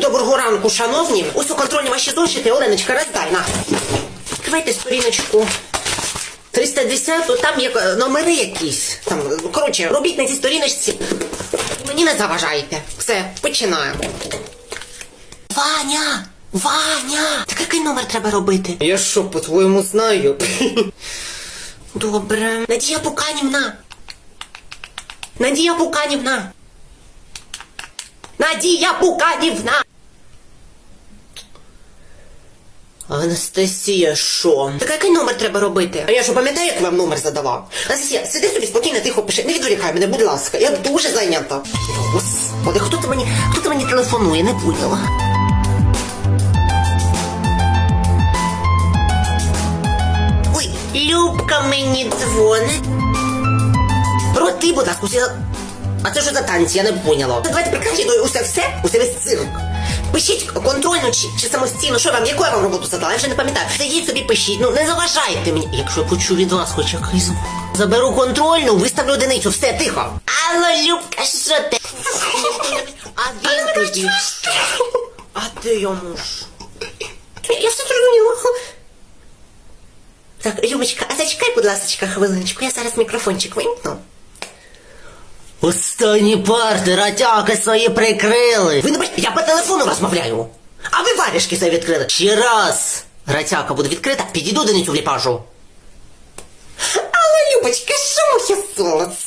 Доброго ранку, шановні. Ось у контрольні ваші зошити, Оленочка, роздай на. Відкривайте сторіночку. 310, там є е, номери якісь. Там, коротше, робіть на цій сторіночці. Мені не заважайте. Все, починаємо. Ваня! Ваня! Так який номер треба робити? Я що, по-твоєму знаю? Добре. Надія Пуканівна. Надія Пуканівна. Надія Пуканівна. Анастасія, що? Так який номер треба робити? А я що пам'ятаю, як вам номер задавав? Анастасія, сиди собі спокійно, тихо пиши. Не відволікай мене, будь ласка. Я дуже зайнята. Господи, хто це мені, хто це мені телефонує, не поняла. Ой, Любка мені дзвонить. Роти, будь ласка, усі... А це що за танці, я не поняла. Давайте прикажіть усе все, усе весь цирк. Пишіть контрольно чи, чи самостійно, що вам, яку я вам роботу задала, я вже не пам'ятаю. Сидіть собі пишіть, ну не заважайте мені. Якщо я почую від вас хоч якийсь звук. Заберу контрольну, виставлю одиницю, все, тихо. Алло, Любка, що ти? А він тобі що? А ти йому ж? Я все зрозуміла. Так, Любочка, а зачекай, будь ласка, хвилиночку, я зараз мікрофончик вимкну. Останні парти, ратяки свої прикрили. Ви не бачите, я по телефону розмовляю. А ви варішки це відкрили. Ще раз. Ратяка буде відкрита, Підійду до нею вліпажу. Але, Любочка, що моє солодце?